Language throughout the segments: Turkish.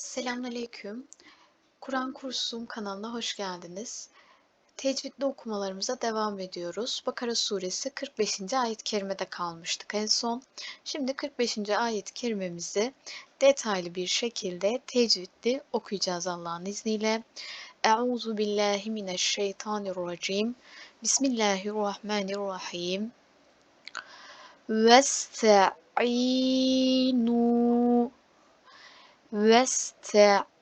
Selamünaleyküm. Kur'an Kursum kanalına hoş geldiniz. Tecvidli okumalarımıza devam ediyoruz. Bakara suresi 45. ayet-i kerimede kalmıştık en son. Şimdi 45. ayet-i kerimemizi detaylı bir şekilde tecvidli okuyacağız Allah'ın izniyle. Euzu billahi mineşşeytanirracim. Bismillahirrahmanirrahim. Vesta'inu Vesta'inu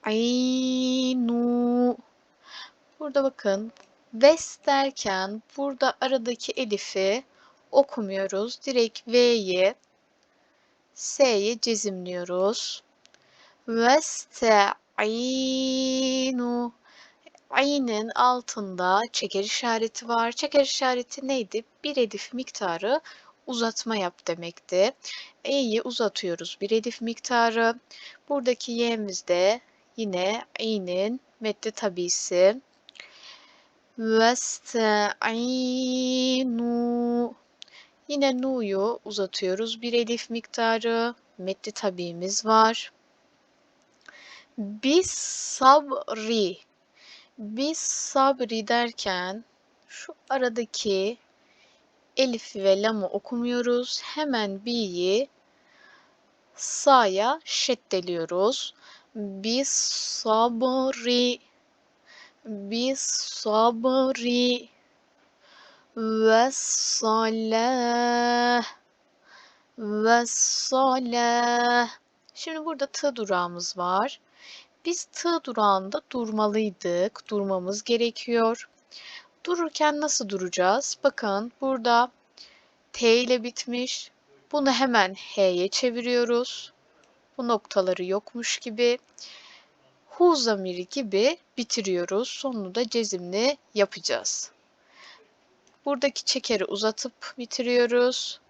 Burada bakın Ves derken burada aradaki elifi okumuyoruz. Direkt V'yi S'yi cezimliyoruz. Vesta'inu Ayının altında çeker işareti var. Çeker işareti neydi? Bir elif miktarı uzatma yap demekti. E'yi uzatıyoruz bir elif miktarı. Buradaki y'miz de yine i'nin meddi tabisi. Vesta'inu Yine nu'yu uzatıyoruz. Bir elif miktarı. Meddi tabimiz var. Bis sabri. Bis sabri derken şu aradaki elif ve lamı okumuyoruz. Hemen bi'yi sa'ya şeddeliyoruz. Bis sabri bis sabri ve salah ve salah Şimdi burada tı durağımız var. Biz tı durağında durmalıydık. Durmamız gerekiyor. Dururken nasıl duracağız? Bakın burada T ile bitmiş. Bunu hemen H'ye çeviriyoruz. Bu noktaları yokmuş gibi. Hu zamiri gibi bitiriyoruz. Sonunu da cezimli yapacağız. Buradaki çekeri uzatıp bitiriyoruz.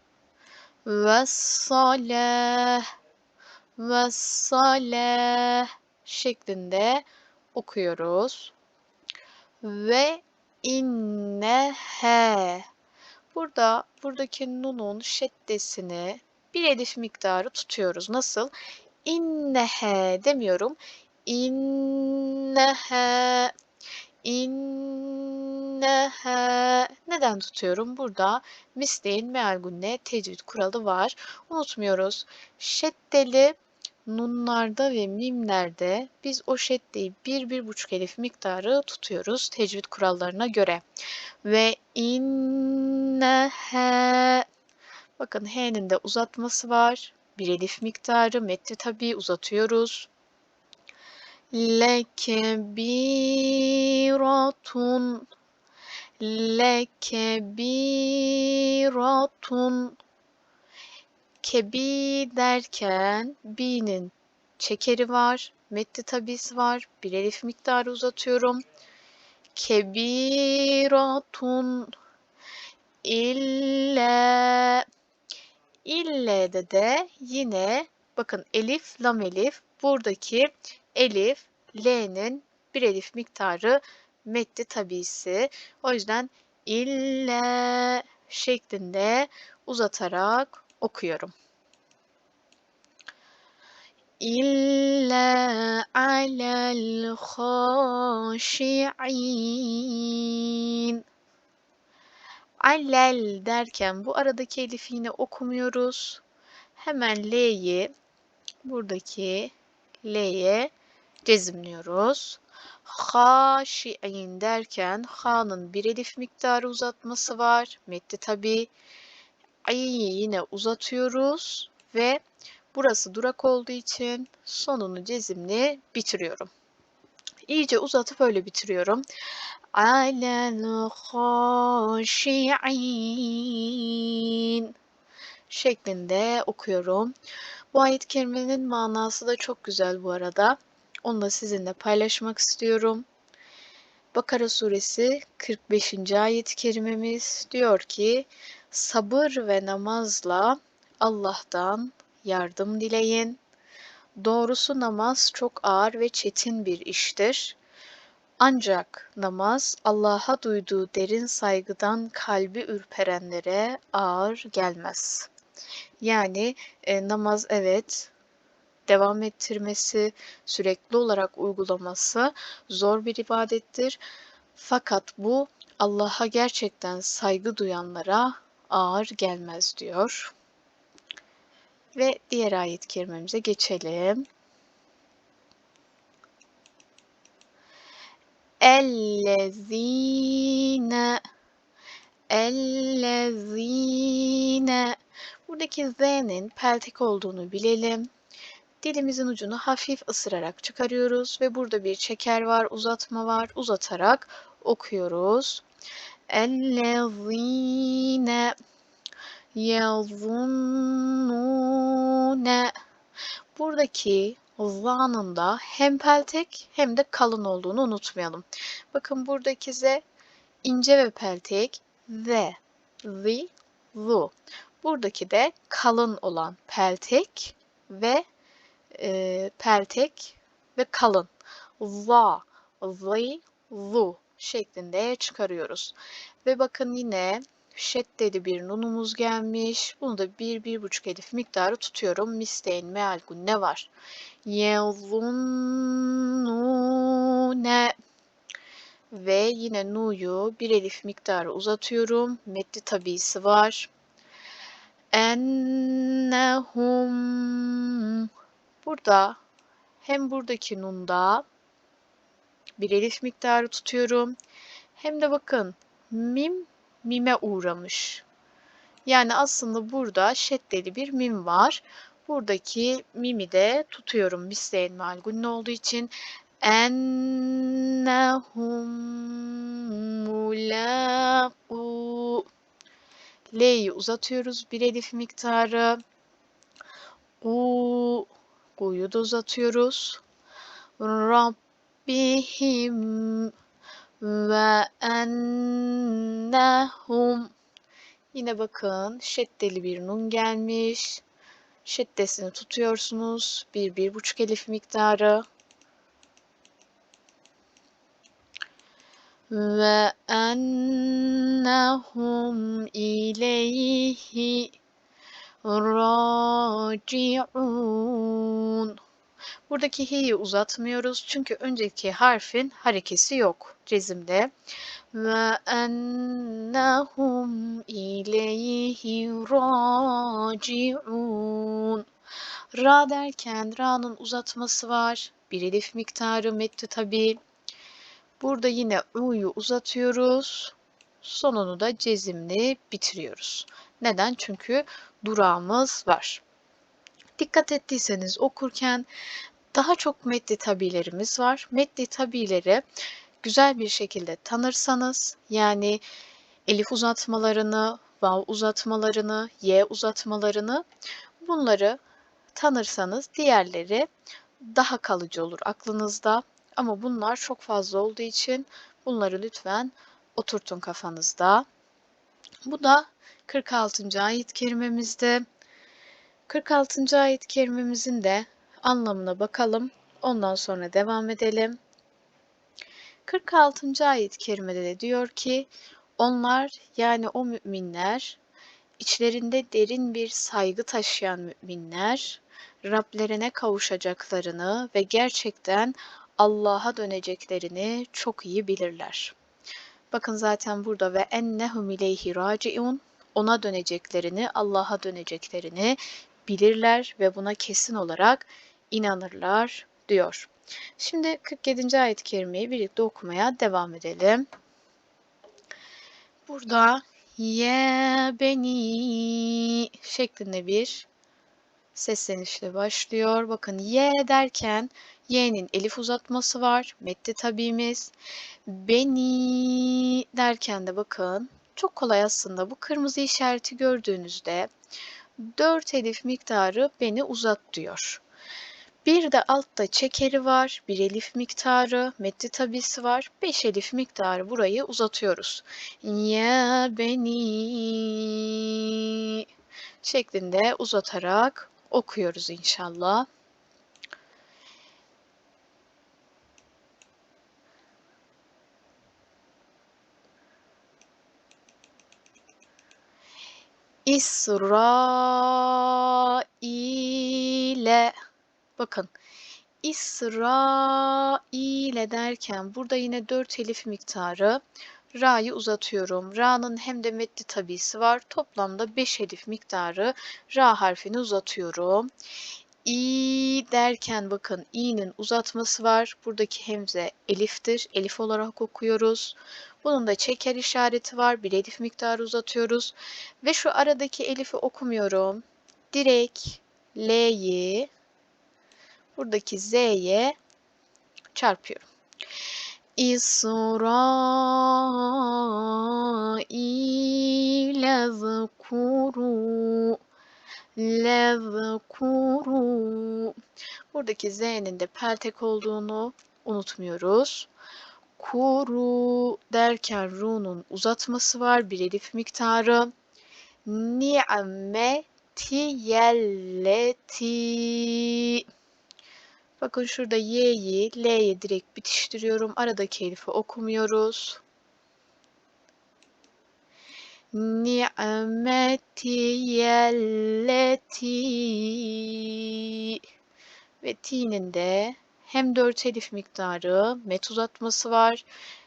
Ve salah ve salah şeklinde okuyoruz. Ve innehe Burada buradaki nunun şeddesini bir elif miktarı tutuyoruz. Nasıl? İnnehe demiyorum. İnnehe İnnehe neden tutuyorum? Burada misleyin meal gunne tecvid kuralı var. Unutmuyoruz. Şeddeli nunlarda ve mimlerde biz o şeddeyi bir, bir buçuk elif miktarı tutuyoruz tecvid kurallarına göre. Ve innehe bakın h'nin de uzatması var. Bir elif miktarı metni tabi uzatıyoruz. Lekebiratun Lekebiratun Kebi derken B'nin çekeri var. Metni tabisi var. Bir elif miktarı uzatıyorum. Kebiratun illa ille'de de yine bakın elif lam elif buradaki elif L'nin bir elif miktarı metni tabisi. O yüzden ille şeklinde uzatarak okuyorum. İlla alel haşi'in Allel derken bu aradaki elifi yine okumuyoruz. Hemen L'yi buradaki L'ye cezimliyoruz. Haşi'in derken Ha'nın bir elif miktarı uzatması var. Metni tabi. Ay'yi yine uzatıyoruz ve burası durak olduğu için sonunu cezimli bitiriyorum. İyice uzatıp öyle bitiriyorum. Alel haşi'in şeklinde okuyorum. Bu ayet kelimenin manası da çok güzel bu arada. Onu da sizinle paylaşmak istiyorum. Bakara suresi 45. ayet-i kerimemiz diyor ki sabır ve namazla Allah'tan yardım dileyin. Doğrusu namaz çok ağır ve çetin bir iştir. Ancak namaz Allah'a duyduğu derin saygıdan kalbi ürperenlere ağır gelmez. Yani e, namaz evet devam ettirmesi, sürekli olarak uygulaması zor bir ibadettir. Fakat bu Allah'a gerçekten saygı duyanlara ağır gelmez diyor. Ve diğer ayet kerimemize geçelim. Ellezine Ellezine Buradaki Z'nin peltek olduğunu bilelim. Dilimizin ucunu hafif ısırarak çıkarıyoruz ve burada bir çeker var, uzatma var. Uzatarak okuyoruz. Ellezine yazunnune Buradaki za'nın da hem peltek hem de kalın olduğunu unutmayalım. Bakın buradaki z ince ve peltek z, zi, zu. Buradaki de kalın olan peltek ve e, peltek ve kalın. Za, zi, zu şeklinde çıkarıyoruz. Ve bakın yine şeddeli bir nunumuz gelmiş. Bunu da bir, bir buçuk elif miktarı tutuyorum. Misteyn, meal, ne var? Yezunnune ve yine nu'yu bir elif miktarı uzatıyorum. Meddi tabisi var. Ennehum burada hem buradaki nunda bir elif miktarı tutuyorum. Hem de bakın mim mime uğramış. Yani aslında burada şeddeli bir mim var. Buradaki mimi de tutuyorum misleyn malgun olduğu için ennehum mulaqu L'yi uzatıyoruz bir elif miktarı. U, U'yu da uzatıyoruz. Rabbihim ve ennehum Yine bakın şeddeli bir nun gelmiş. Şeddesini tutuyorsunuz. Bir, bir buçuk elif miktarı. Ve ennehum ileyhi raciun. Buradaki hi'yi uzatmıyoruz çünkü önceki harfin harekesi yok cezimde. Ve ennehum ileyhi raciun. Ra derken ra'nın uzatması var. Bir elif miktarı metti tabi. Burada yine u'yu uzatıyoruz. Sonunu da cezimli bitiriyoruz. Neden? Çünkü durağımız var. Dikkat ettiyseniz okurken daha çok meddi tabilerimiz var. Meddi tabileri güzel bir şekilde tanırsanız yani elif uzatmalarını, vav uzatmalarını, y uzatmalarını bunları tanırsanız diğerleri daha kalıcı olur aklınızda. Ama bunlar çok fazla olduğu için bunları lütfen oturtun kafanızda. Bu da 46. ayet kerimemizde. 46. ayet kerimemizin de anlamına bakalım. Ondan sonra devam edelim. 46. ayet kerimede de diyor ki onlar yani o müminler içlerinde derin bir saygı taşıyan müminler Rablerine kavuşacaklarını ve gerçekten Allah'a döneceklerini çok iyi bilirler. Bakın zaten burada ve ennehum ileyhi raciun ona döneceklerini, Allah'a döneceklerini bilirler ve buna kesin olarak inanırlar diyor. Şimdi 47. ayet-i kerimeyi birlikte okumaya devam edelim. Burada ye beni şeklinde bir seslenişle başlıyor. Bakın ye derken y'nin elif uzatması var. Metti tabimiz. Beni derken de bakın çok kolay aslında bu kırmızı işareti gördüğünüzde 4 elif miktarı beni uzat diyor. Bir de altta çekeri var, bir elif miktarı, metni tabisi var, 5 elif miktarı burayı uzatıyoruz. Ya beni şeklinde uzatarak okuyoruz inşallah. İsrail'e Bakın İsrail derken burada yine 4 elif miktarı Ra'yı uzatıyorum. Ra'nın hem de meddi tabisi var. Toplamda 5 elif miktarı Ra harfini uzatıyorum. İ derken bakın i'nin uzatması var. Buradaki hemze eliftir. Elif olarak okuyoruz. Bunun da çeker işareti var. Bir elif miktarı uzatıyoruz. Ve şu aradaki elifi okumuyorum. Direkt L'yi buradaki Z'ye çarpıyorum. İsrail zkuru lezkuru Buradaki Z'nin de peltek olduğunu unutmuyoruz. Kuru derken Ru'nun uzatması var. Bir elif miktarı. Ni'meti yelleti Bakın şurada Y'yi L'ye direkt bitiştiriyorum. Aradaki elifi okumuyoruz. Ni'meti yelleti ve t'nin de hem dört elif miktarı met uzatması var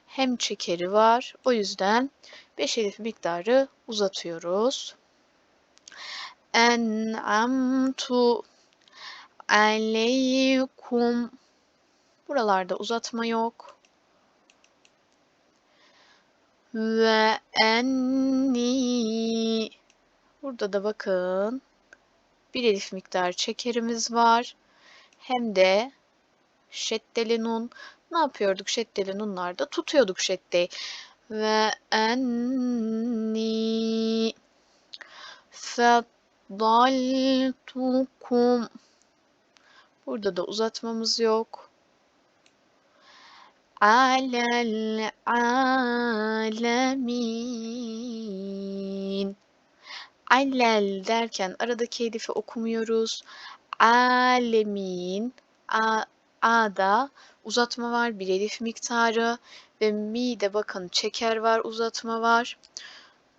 hem çekeri var. O yüzden 5 elif miktarı uzatıyoruz. En'amtu aleykum Buralarda uzatma yok. Ve enni Burada da bakın bir elif miktar çekerimiz var. Hem de şeddeli nun. Ne yapıyorduk şeddeli nunlarda? Tutuyorduk şeddeyi. Ve enni feddaltukum Burada da uzatmamız yok. Alel alemin. Alel derken aradaki elifi okumuyoruz. Alemin. A, A'da uzatma var. Bir elif miktarı. Ve mi'de bakın çeker var. Uzatma var.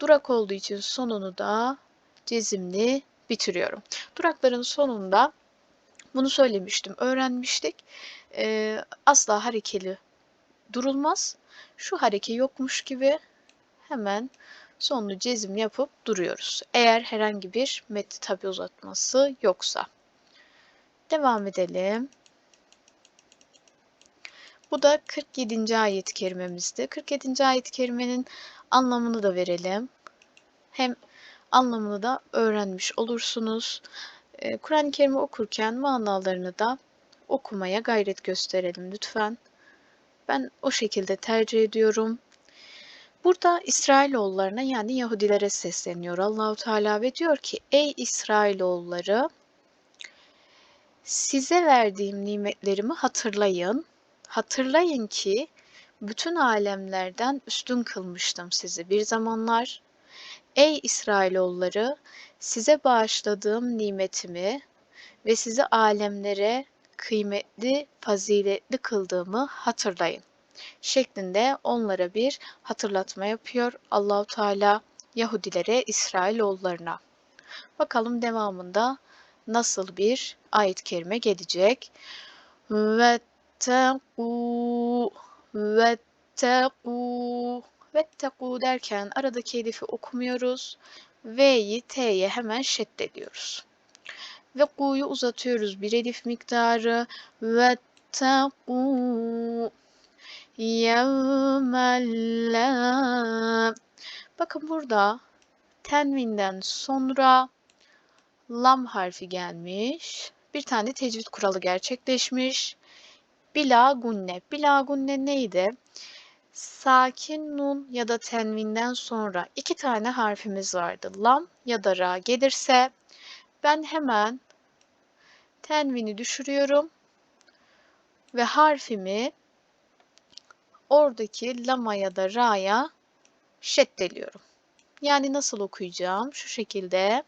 Durak olduğu için sonunu da cezimli bitiriyorum. Durakların sonunda bunu söylemiştim, öğrenmiştik. Ee, asla harekeli durulmaz. Şu hareke yokmuş gibi hemen sonlu cezim yapıp duruyoruz. Eğer herhangi bir metni tabi uzatması yoksa. Devam edelim. Bu da 47. ayet-i kerimemizdi. 47. ayet-i kerimenin anlamını da verelim. Hem anlamını da öğrenmiş olursunuz. Ee, Kur'an-ı Kerim'i okurken manalarını da okumaya gayret gösterelim lütfen. Ben o şekilde tercih ediyorum. Burada İsrailoğullarına yani Yahudilere sesleniyor Allahu Teala ve diyor ki: Ey İsrailoğulları size verdiğim nimetlerimi hatırlayın. Hatırlayın ki bütün alemlerden üstün kılmıştım sizi bir zamanlar. Ey İsrailoğulları size bağışladığım nimetimi ve sizi alemlere kıymetli, faziletli kıldığımı hatırlayın şeklinde onlara bir hatırlatma yapıyor Allahu Teala Yahudilere, İsrailoğullarına. Bakalım devamında nasıl bir ayet-i kerime gelecek. Ve teku ve teku ve teku derken aradaki elifi okumuyoruz. V'yi T'ye hemen şeddediyoruz. Ve ku'yu uzatıyoruz bir elif miktarı. Ve teku yevmella Bakın burada tenvinden sonra lam harfi gelmiş. Bir tane tecvid kuralı gerçekleşmiş. Bila gunne. Bila gunne neydi? Sakin nun ya da tenvinden sonra iki tane harfimiz vardı. Lam ya da ra gelirse ben hemen tenvini düşürüyorum ve harfimi oradaki lama ya da ra'ya şeddeliyorum. Yani nasıl okuyacağım? Şu şekilde.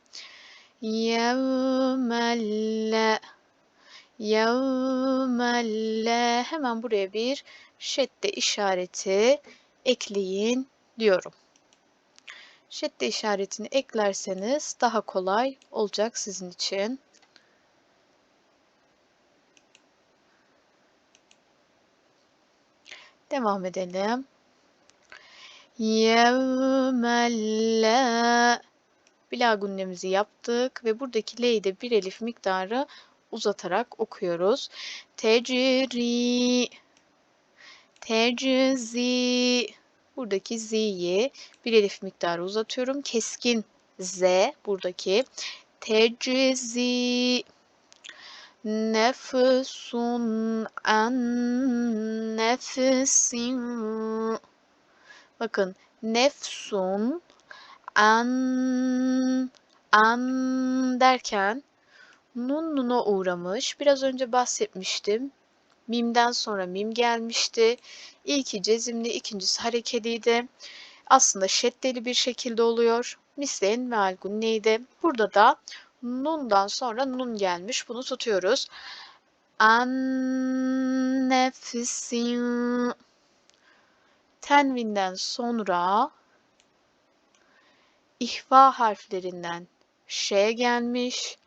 Yevmelle Yevmelle hemen buraya bir şedde işareti ekleyin diyorum. Şedde işaretini eklerseniz daha kolay olacak sizin için. Devam edelim. Yevmelle Bila gündemimizi yaptık ve buradaki L'yi de bir elif miktarı uzatarak okuyoruz. Tecri Teczi Buradaki Z'yi bir elif miktarı uzatıyorum. Keskin Z buradaki. Teczi Nefsun an nefsin Bakın nefsun an an derken nun nuna uğramış. Biraz önce bahsetmiştim. Mimden sonra mim gelmişti. İlki cezimli, ikincisi harekeliydi. Aslında şeddeli bir şekilde oluyor. Misleyin meal neydi? Burada da nundan sonra nun gelmiş. Bunu tutuyoruz. An nefsin tenvinden sonra ihva harflerinden şeye gelmiş.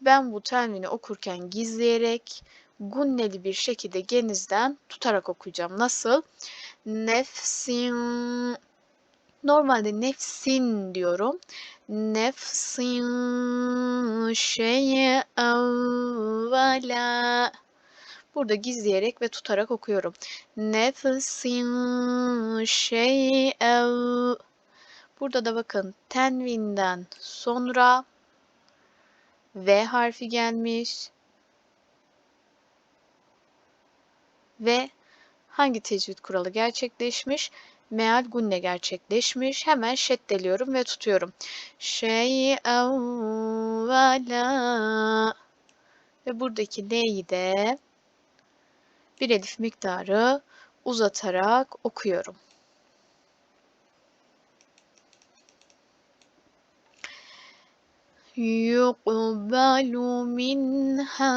Ben bu tenvini okurken gizleyerek gunneli bir şekilde genizden tutarak okuyacağım. Nasıl? Nefsin Normalde nefsin diyorum. Nefsin şeye evvela Burada gizleyerek ve tutarak okuyorum. Nefsin şey ev Burada da bakın tenvinden sonra V harfi gelmiş. Ve hangi tecvid kuralı gerçekleşmiş? Meal gunne gerçekleşmiş. Hemen şeddeliyorum ve tutuyorum. Şey evvela ve buradaki L'yi de bir elif miktarı uzatarak okuyorum. Yuqbalu minha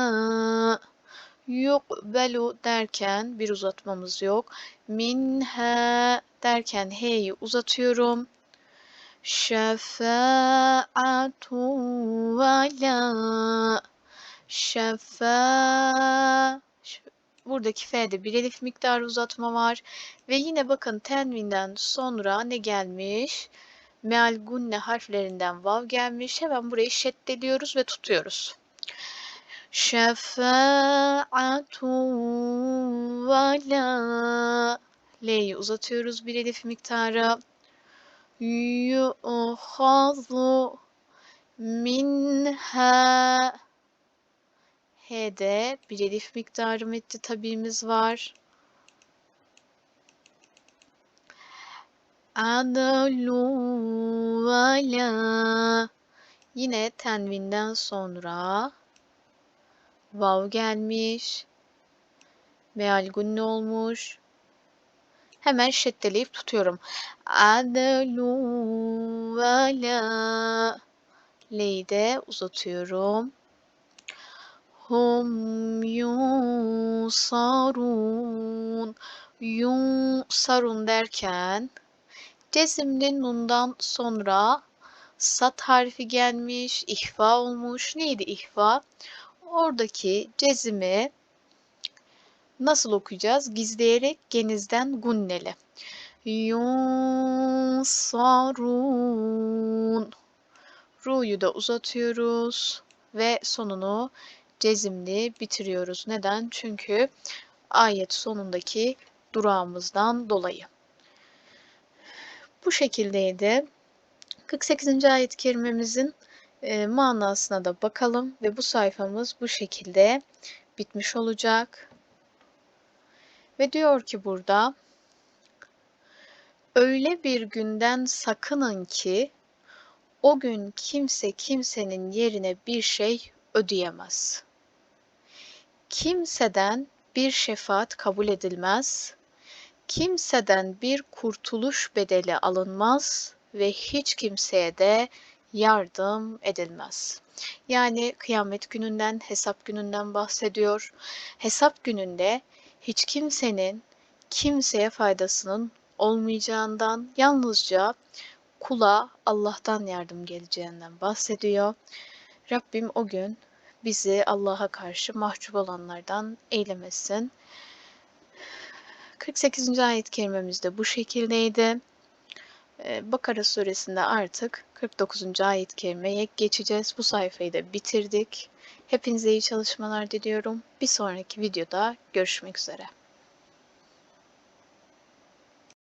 Yuqbalu derken bir uzatmamız yok. Minha derken H'yi uzatıyorum. Şefaatu ve la Şefa Buradaki F'de bir elif miktarı uzatma var. Ve yine bakın tenvinden sonra ne gelmiş? Meal gunne harflerinden vav gelmiş. Hemen burayı şeddeliyoruz ve tutuyoruz. Şefaatu ve la L'yi uzatıyoruz bir elif miktarı. Yu'hazu minha H'de bir elif miktarı metni tabimiz var. Adalu ve la Yine tenvinden sonra vav gelmiş. Meal gunne olmuş. Hemen şeddeleyip tutuyorum. Adalu ve la L'yi de uzatıyorum. Hum yunsarun Yunsarun derken cezimli nundan sonra sat harfi gelmiş, ihfa olmuş. Neydi ihfa? Oradaki cezimi nasıl okuyacağız? Gizleyerek genizden gunneli. Yunsarun Ru'yu da uzatıyoruz ve sonunu cezimli bitiriyoruz. Neden? Çünkü ayet sonundaki durağımızdan dolayı. Bu şekildeydi. 48. ayet kerimemizin e, manasına da bakalım ve bu sayfamız bu şekilde bitmiş olacak. Ve diyor ki burada öyle bir günden sakının ki o gün kimse kimsenin yerine bir şey ödeyemez. Kimseden bir şefaat kabul edilmez. Kimseden bir kurtuluş bedeli alınmaz ve hiç kimseye de yardım edilmez. Yani kıyamet gününden, hesap gününden bahsediyor. Hesap gününde hiç kimsenin kimseye faydasının olmayacağından yalnızca kula Allah'tan yardım geleceğinden bahsediyor. Rabbim o gün bizi Allah'a karşı mahcup olanlardan eylemesin. 48. ayet kerimemiz de bu şekildeydi. Ee, Bakara suresinde artık 49. ayet kerimeye geçeceğiz. Bu sayfayı da bitirdik. Hepinize iyi çalışmalar diliyorum. Bir sonraki videoda görüşmek üzere.